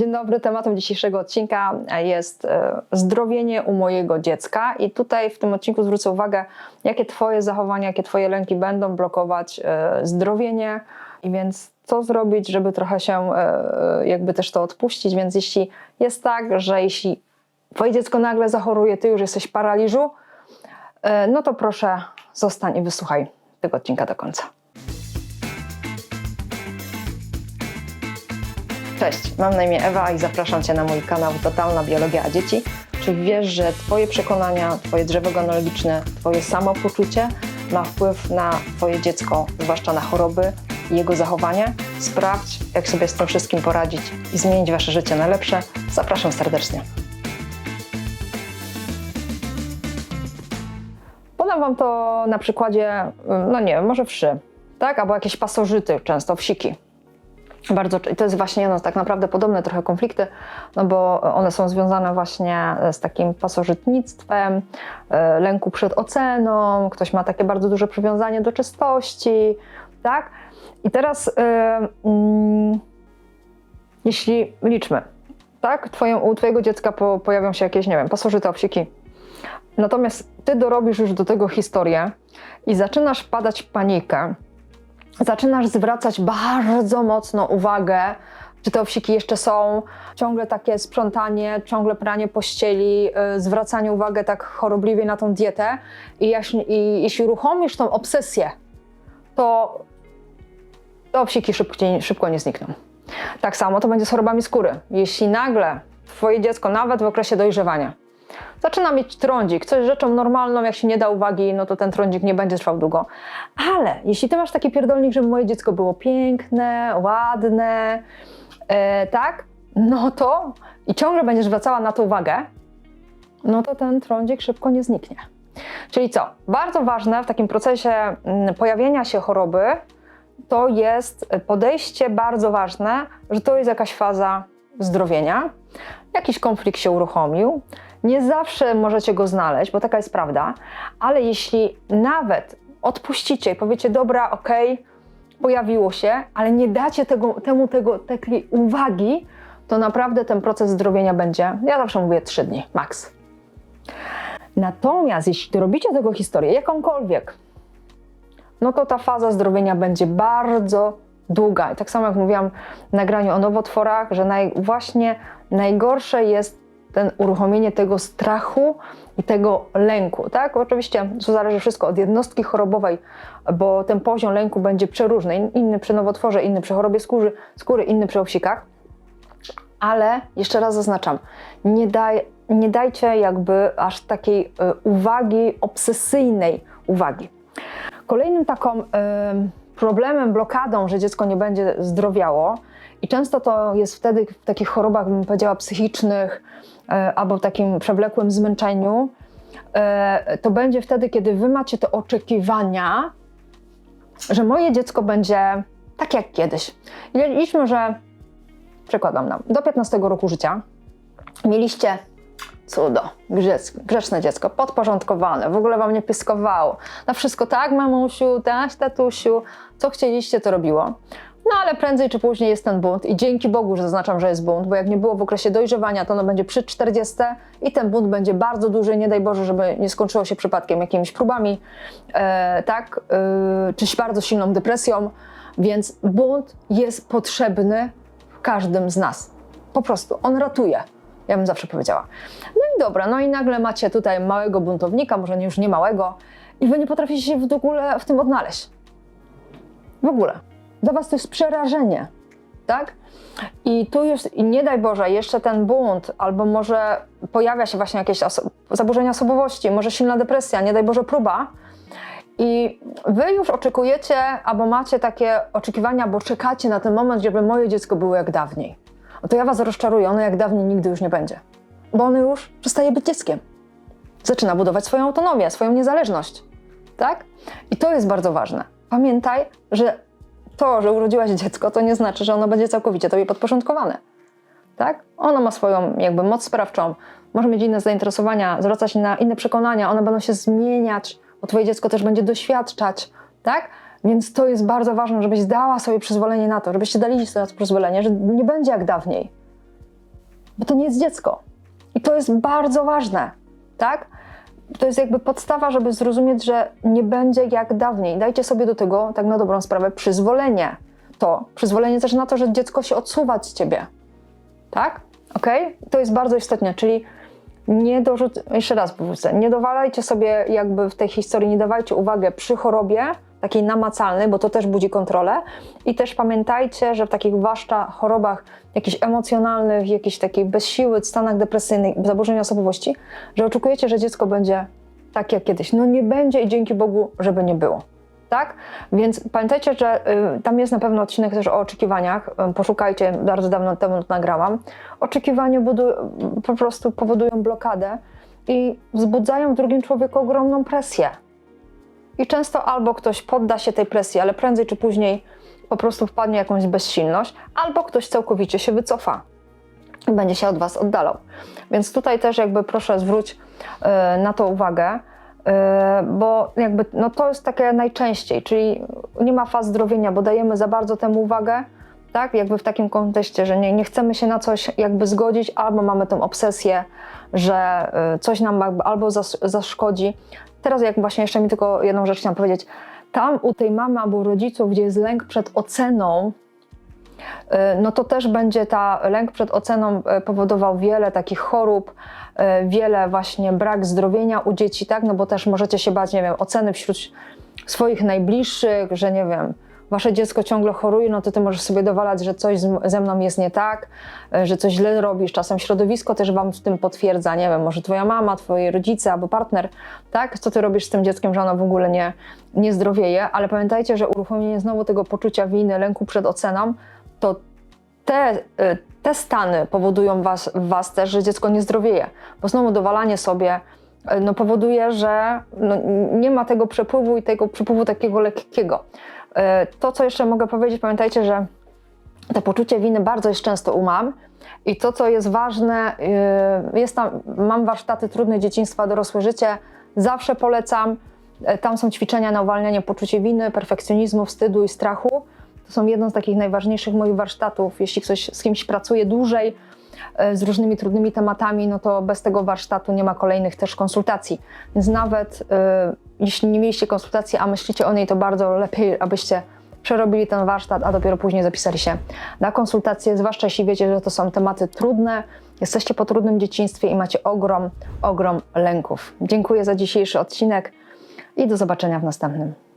Dzień dobry, tematem dzisiejszego odcinka jest e, zdrowienie u mojego dziecka. I tutaj w tym odcinku zwrócę uwagę, jakie Twoje zachowania, jakie Twoje lęki będą blokować e, zdrowienie. I więc co zrobić, żeby trochę się e, jakby też to odpuścić, więc jeśli jest tak, że jeśli Twoje dziecko nagle zachoruje, Ty już jesteś w paraliżu, no to proszę zostań i wysłuchaj tego odcinka do końca. Cześć, mam na imię Ewa i zapraszam Cię na mój kanał Totalna Biologia Dzieci. Czy wiesz, że Twoje przekonania, Twoje drzewo genealogiczne, Twoje samopoczucie ma wpływ na Twoje dziecko, zwłaszcza na choroby i jego zachowanie? Sprawdź, jak sobie z tym wszystkim poradzić i zmienić Wasze życie na lepsze. Zapraszam serdecznie. Podam Wam to na przykładzie, no nie wiem, może wszy, tak? Albo jakieś pasożyty, często wsiki bardzo, to jest właśnie no, tak naprawdę podobne trochę konflikty, no bo one są związane właśnie z takim pasożytnictwem, e, lęku przed oceną, ktoś ma takie bardzo duże przywiązanie do czystości, tak? I teraz yy, yy, jeśli liczmy, tak, Twoje, u Twojego dziecka po, pojawią się jakieś, nie wiem, pasożyty, obsiki, natomiast Ty dorobisz już do tego historię i zaczynasz wpadać w panikę, zaczynasz zwracać bardzo mocno uwagę, czy te owsiki jeszcze są, ciągle takie sprzątanie, ciągle pranie pościeli, yy, zwracanie uwagi tak chorobliwie na tą dietę i, jeśli, i jeśli uruchomisz tą obsesję, to te owsiki szybko nie znikną. Tak samo to będzie z chorobami skóry. Jeśli nagle twoje dziecko, nawet w okresie dojrzewania, zaczyna mieć trądzik, co jest rzeczą normalną, jak się nie da uwagi, no to ten trądzik nie będzie trwał długo. Ale jeśli ty masz taki pierdolnik, żeby moje dziecko było piękne, ładne, e, tak, no to i ciągle będziesz zwracała na to uwagę, no to ten trądzik szybko nie zniknie. Czyli co? Bardzo ważne w takim procesie mm, pojawienia się choroby to jest podejście bardzo ważne, że to jest jakaś faza zdrowienia, jakiś konflikt się uruchomił, nie zawsze możecie go znaleźć, bo taka jest prawda, ale jeśli nawet odpuścicie i powiecie, dobra, okej, pojawiło się, ale nie dacie tego, temu tego, takiej uwagi, to naprawdę ten proces zdrowienia będzie, ja zawsze mówię, trzy dni, maks. Natomiast jeśli robicie tego historię, jakąkolwiek, no to ta faza zdrowienia będzie bardzo długa. I tak samo jak mówiłam w nagraniu o nowotworach, że naj, właśnie najgorsze jest ten uruchomienie tego strachu i tego lęku, tak? Oczywiście to zależy wszystko od jednostki chorobowej, bo ten poziom lęku będzie przeróżny. Inny przy nowotworze, inny przy chorobie skóry, skóry inny przy owsikach. Ale jeszcze raz zaznaczam, nie, daj, nie dajcie jakby aż takiej y, uwagi, obsesyjnej uwagi. Kolejnym taką problemem, blokadą, że dziecko nie będzie zdrowiało, i często to jest wtedy w takich chorobach, bym powiedziała, psychicznych e, albo w takim przewlekłym zmęczeniu. E, to będzie wtedy, kiedy wy macie te oczekiwania, że moje dziecko będzie tak jak kiedyś. Liczmy, że przykładam nam, do 15 roku życia mieliście cudo, grzeczne dziecko, podporządkowane, w ogóle wam nie pyskowało. Na wszystko tak, mamusiu, taś, tatusiu, co chcieliście, to robiło. No ale prędzej czy później jest ten bunt i dzięki Bogu, że zaznaczam, że jest bunt, bo jak nie było w okresie dojrzewania, to ono będzie przy 40 i ten bunt będzie bardzo duży, nie daj Boże, żeby nie skończyło się przypadkiem jakimiś próbami, e, tak, e, czy bardzo silną depresją, więc bunt jest potrzebny w każdym z nas. Po prostu, on ratuje. Ja bym zawsze powiedziała. I dobra, no i nagle macie tutaj małego buntownika, może już nie małego, i wy nie potraficie się w ogóle w tym odnaleźć. W ogóle. Dla was to jest przerażenie, tak? I tu już, i nie daj Boże, jeszcze ten bunt, albo może pojawia się właśnie jakieś oso zaburzenia osobowości, może silna depresja, nie daj Boże próba. I wy już oczekujecie, albo macie takie oczekiwania, bo czekacie na ten moment, żeby moje dziecko było jak dawniej. No to ja was rozczaruję, ono jak dawniej nigdy już nie będzie. Bo ono już przestaje być dzieckiem. Zaczyna budować swoją autonomię, swoją niezależność. Tak? I to jest bardzo ważne. Pamiętaj, że to, że urodziłaś dziecko, to nie znaczy, że ono będzie całkowicie tobie podporządkowane. Tak? Ono ma swoją jakby moc sprawczą, może mieć inne zainteresowania, zwracać na inne przekonania, one będą się zmieniać, bo twoje dziecko też będzie doświadczać, tak? Więc to jest bardzo ważne, żebyś dała sobie przyzwolenie na to, żebyście dali sobie przyzwolenie, że nie będzie jak dawniej. bo to nie jest dziecko. I to jest bardzo ważne, tak? To jest jakby podstawa, żeby zrozumieć, że nie będzie jak dawniej. Dajcie sobie do tego, tak na dobrą sprawę, przyzwolenie. To przyzwolenie też na to, że dziecko się odsuwa od ciebie. Tak? Ok? To jest bardzo istotne, czyli nie dorzuc... jeszcze raz powrócę, nie dowalajcie sobie jakby w tej historii, nie dawajcie uwagę przy chorobie, takiej namacalnej, bo to też budzi kontrolę i też pamiętajcie, że w takich zwłaszcza chorobach jakichś emocjonalnych, jakichś takich bez siły, stanach depresyjnych, zaburzenia osobowości, że oczekujecie, że dziecko będzie tak jak kiedyś. No nie będzie i dzięki Bogu, żeby nie było. Tak? Więc pamiętajcie, że y, tam jest na pewno odcinek też o oczekiwaniach. Y, poszukajcie, bardzo dawno temu nagrałam. Oczekiwania po prostu powodują blokadę i wzbudzają w drugim człowieku ogromną presję. I często albo ktoś podda się tej presji, ale prędzej czy później po prostu wpadnie jakąś bezsilność, albo ktoś całkowicie się wycofa i będzie się od Was oddalał. Więc tutaj też jakby proszę zwróć e, na to uwagę, e, bo jakby no to jest takie najczęściej, czyli nie ma faz zdrowienia, bo dajemy za bardzo temu uwagę, tak, jakby w takim kontekście, że nie, nie chcemy się na coś jakby zgodzić, albo mamy tą obsesję, że e, coś nam jakby albo zas- zaszkodzi. Teraz jak właśnie jeszcze mi tylko jedną rzecz chciałam powiedzieć, tam u tej mamy albo rodziców, gdzie jest lęk przed oceną, y, no to też będzie ta lęk przed oceną y, powodował wiele takich chorób, y, wiele właśnie brak zdrowienia u dzieci, tak? No bo też możecie się bać, nie wiem, oceny wśród swoich najbliższych, że nie wiem, wasze dziecko ciągle choruje, no to ty możesz sobie dowalać, że coś ze mną jest nie tak, y, że coś źle robisz. Czasem środowisko też wam w tym potwierdza, nie wiem, może twoja mama, twoi rodzice albo partner, tak? Co ty robisz z tym dzieckiem, że ono w ogóle nie, nie zdrowieje, ale pamiętajcie, że uruchomienie znowu tego poczucia winy, lęku przed oceną, to te, y, te stany powodują was, was też, że dziecko nie zdrowieje, bo znowu dowalanie sobie y, no, powoduje, że no, nie ma tego przepływu i tego przepływu takiego lekkiego. Y, To, co jeszcze mogę powiedzieć, pamiętajcie, że to poczucie winy bardzo jest często u mam. I to, co jest ważne, yy, jest tam, mam warsztaty trudne dzieciństwa, dorosłe życie, zawsze polecam. E, Tam są ćwiczenia na uwalnianie poczucia winy, perfekcjonizmu, wstydu i strachu. To są jedne z takich najważniejszych moich warsztatów. Jeśli ktoś z kimś pracuje dłużej, e, z różnymi trudnymi tematami, no to bez tego warsztatu nie ma kolejnych też konsultacji. Więc nawet e, jeśli nie mieliście konsultacji, a myślicie o niej, to bardzo lepiej, abyście przerobili ten warsztat, a dopiero później zapisali się na konsultacje, zwłaszcza jeśli wiecie, że to są tematy trudne, jesteście po trudnym dzieciństwie i macie ogrom, ogrom lęków. Dziękuję za dzisiejszy odcinek i do zobaczenia w następnym.